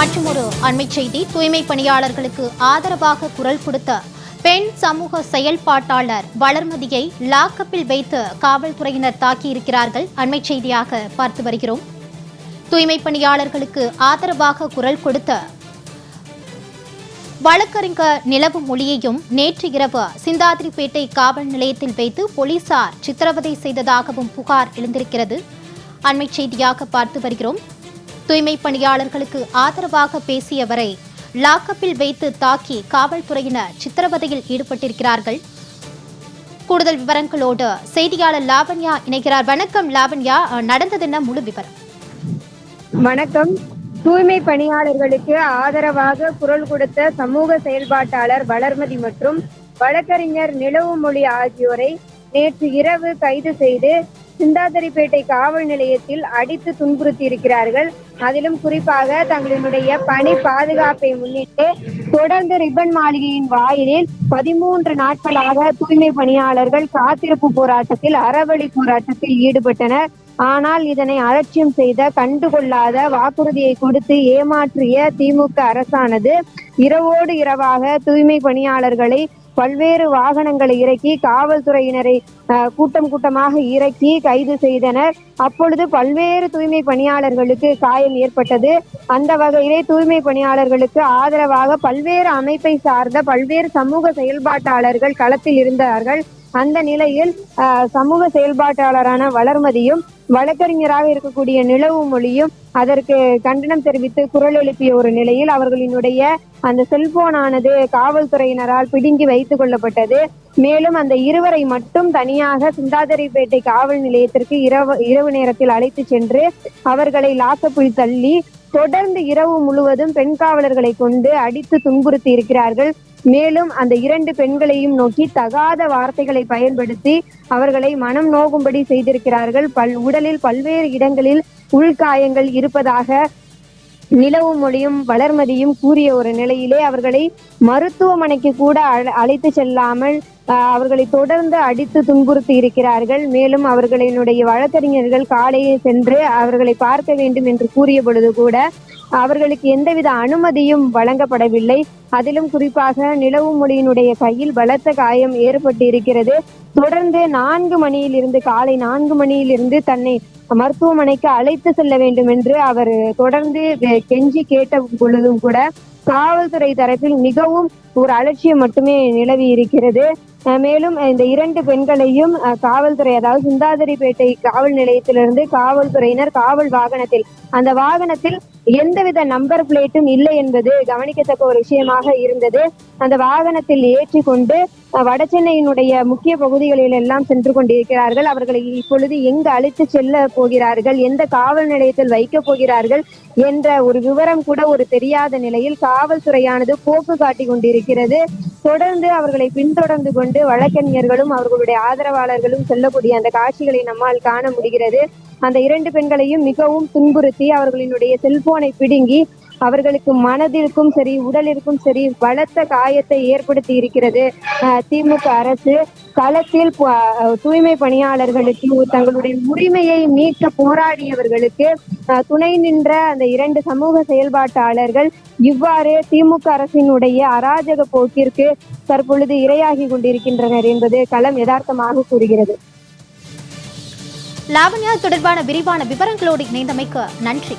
மற்றும் ஒரு அண்மை செய்தி தூய்மை பணியாளர்களுக்கு ஆதரவாக குரல் கொடுத்த பெண் சமூக செயல்பாட்டாளர் வளர்மதியை லாக்கப்பில் வைத்து காவல்துறையினர் தாக்கியிருக்கிறார்கள். அண்மை செய்தியாக பார்த்து வருகிறோம். தூய்மை பணியாளர்களுக்கு ஆதரவாக குரல் கொடுத்த வழக்கறிஞர் நிலவு மொழியையும் நேற்று இரவு சிந்தாதிரிப்பேட்டை காவல் நிலையத்தில் வைத்து போலீசார் சித்திரவதை செய்ததாகவும் புகார் எழுந்திருக்கிறது. அண்மை செய்தியாக பார்த்து வருகிறோம். தூய்மை பணியாளர்களுக்கு ஆதரவாக பேசியவரை லாக்கப்பில் வைத்து தாக்கி காவல்துறையினர் சித்திரவதையில் ஈடுபட்டிருக்கிறார்கள். கூடுதல் விவரங்களோடு செய்தியாளர் லாவண்யா இணைகிறார். வணக்கம் லாவண்யா. நடந்தது என்ன முழு விவரம். வணக்கம். தூய்மை பணியாளர்களுக்கு ஆதரவாக குரல் கொடுத்த சமூக செயல்பாட்டாளர் வளர்மதி மற்றும் வழக்கறிஞர் நிலவுமொழி ஆகியோரை நேற்று இரவு கைது செய்து சிந்தாதரிப்பேட்டை காவல் நிலையத்தில் அடித்து துன்புறுத்தி இருக்கிறார்கள் அதிலும் குறிப்பாக தங்களினுடைய பணி பாதுகாப்பை முன்னிட்டு தொடர்ந்து ரிப்பன் மாளிகையின் வாயிலில் பதிமூன்று நாட்களாக தூய்மை பணியாளர்கள் காத்திருப்பு போராட்டத்தில் அறவழி போராட்டத்தில் ஈடுபட்டனர். ஆனால் இதனை அலட்சியம் செய்த கண்டுகொள்ளாத வாக்குறுதியை கொடுத்து ஏமாற்றிய திமுக அரசானது இரவோடு இரவாக தூய்மை பணியாளர்களை பல்வேறு வாகனங்களை இறக்கி காவல்துறையினரை கூட்டம் கூட்டமாக இறக்கி கைது செய்தனர். அப்பொழுது பல்வேறு தூய்மை பணியாளர்களுக்கு காயம் ஏற்பட்டது. அந்த வகையிலே தூய்மை பணியாளர்களுக்கு ஆதரவாக பல்வேறு அமைப்பை சார்ந்த பல்வேறு சமூக செயல்பாட்டாளர்கள் களத்தில் இருந்தார்கள். அந்த நிலையில் சமூக செயல்பாட்டாளரான வளர்மதியும் வழக்கறிஞராக இருக்கக்கூடிய நிலவு மொழியும் அதற்கு கண்டனம் தெரிவித்து குரல் எழுப்பிய ஒரு நிலையில் அவர்களினுடைய அந்த செல்போனானது காவல்துறையினரால் பிடுங்கி வைத்துக் கொள்ளப்பட்டது. மேலும் அந்த இருவரை மட்டும் தனியாக சிந்தாதிரிப்பேட்டை காவல் நிலையத்திற்கு இரவு இரவு நேரத்தில் அழைத்து சென்று அவர்களை லாக்கப்புள் தள்ளி தொடர்ந்து இரவு முழுவதும் பெண் காவலர்களை கொண்டு அடித்து துன்புறுத்தி இருக்கிறார்கள். மேலும் அந்த இரண்டு பெண்களையும் நோக்கி தகாத வார்த்தைகளை பயன்படுத்தி அவர்களை மனம் நோகும்படி செய்திருக்கிறார்கள். பல் உடலில் பல்வேறு இடங்களில் உள்காயங்கள் இருப்பதாக நிலவு மொழியும் வளர்மதியும் கூறிய ஒரு நிலையிலே அவர்களை மருத்துவமனைக்கு கூட அழ- அழைத்து செல்லாமல் ஆஹ், அவர்களை தொடர்ந்து அடித்து துன்புறுத்தி இருக்கிறார்கள். மேலும் அவர்களினுடைய வழக்கறிஞர்கள் காலையே சென்று அவர்களை பார்க்க வேண்டும் என்று கூறிய பொழுது கூட அவர்களுக்கு எந்தவித அனுமதியும் வழங்கப்படவில்லை. அதிலும் குறிப்பாக நிலவு மொழியினுடைய கையில் பலத்த காயம் ஏற்பட்டு இருக்கிறது தொடர்ந்து நான்கு மணியில் இருந்து காலை நான்கு மணியில் இருந்து தன்னை மருத்துவமனைக்கு அழைத்து செல்ல வேண்டும் என்று அவர் தொடர்ந்து கெஞ்சி கேட்ட பொழுதும் கூட காவல்துறை தரப்பில் மிகவும் ஒரு அலட்சியம் மட்டுமே நிலவி இருக்கிறது. அஹ் மேலும் இந்த இரண்டு பெண்களையும் அஹ், காவல்துறை அதாவது சிந்தாதிரிப்பேட்டை காவல் நிலையத்திலிருந்து காவல்துறையினர் காவல் வாகனத்தில் அந்த வாகனத்தில் எந்தவித நம்பர் பிளேட்டும் இல்லை என்பது கவனிக்கத்தக்க ஒரு விஷயமாக இருந்தது. அந்த வாகனத்தில் ஏற்றி கொண்டு வட வடசென்னையினுடைய முக்கிய பகுதிகளில் எல்லாம் சென்று கொண்டிருக்கிறார்கள். அவர்களை இப்பொழுது எங்கு அழைத்து செல்ல போகிறார்கள்? எந்த காவல் நிலையத்தில் வைக்க போகிறார்கள்? என்ற ஒரு விவரம் கூட ஒரு தெரியாத நிலையில் காவல்துறையானது போக்கு காட்டி கொண்டிருக்கிறது. தொடர்ந்து அவர்களை பின்தொடர்ந்து கொண்டு வழக்கறிஞர்களும் அவர்களுடைய ஆதரவாளர்களும் செல்லக்கூடிய அந்த காட்சிகளை நம்மால் காண முடிகிறது. அந்த இரண்டு பெண்களையும் மிகவும் துன்புறுத்தி அவர்களினுடைய செல்போனை பிடுங்கி அவர்களுக்கு மனதிற்கும் சரி உடலிற்கும் சரி பலத்த காயத்தை ஏற்படுத்தி இருக்கிறது. அஹ் திமுக அரசு களத்தில் அஹ் தூய்மை பணியாளர்களுக்கு தங்களுடைய உரிமையை மீட்க போராடியவர்களுக்கு துணை நின்ற அந்த இரண்டு சமூக செயல்பாட்டாளர்கள் இவ்வாறு திமுக அரசினுடைய அராஜக போக்கிற்கு தற்பொழுது இரையாகி கொண்டிருக்கின்றனர் என்பது களம் யதார்த்தமாக கூறுகிறது. லாவண்யா தொடர்பான விரிவான விவரங்களோடு இணைந்தமைக்கு நன்றி.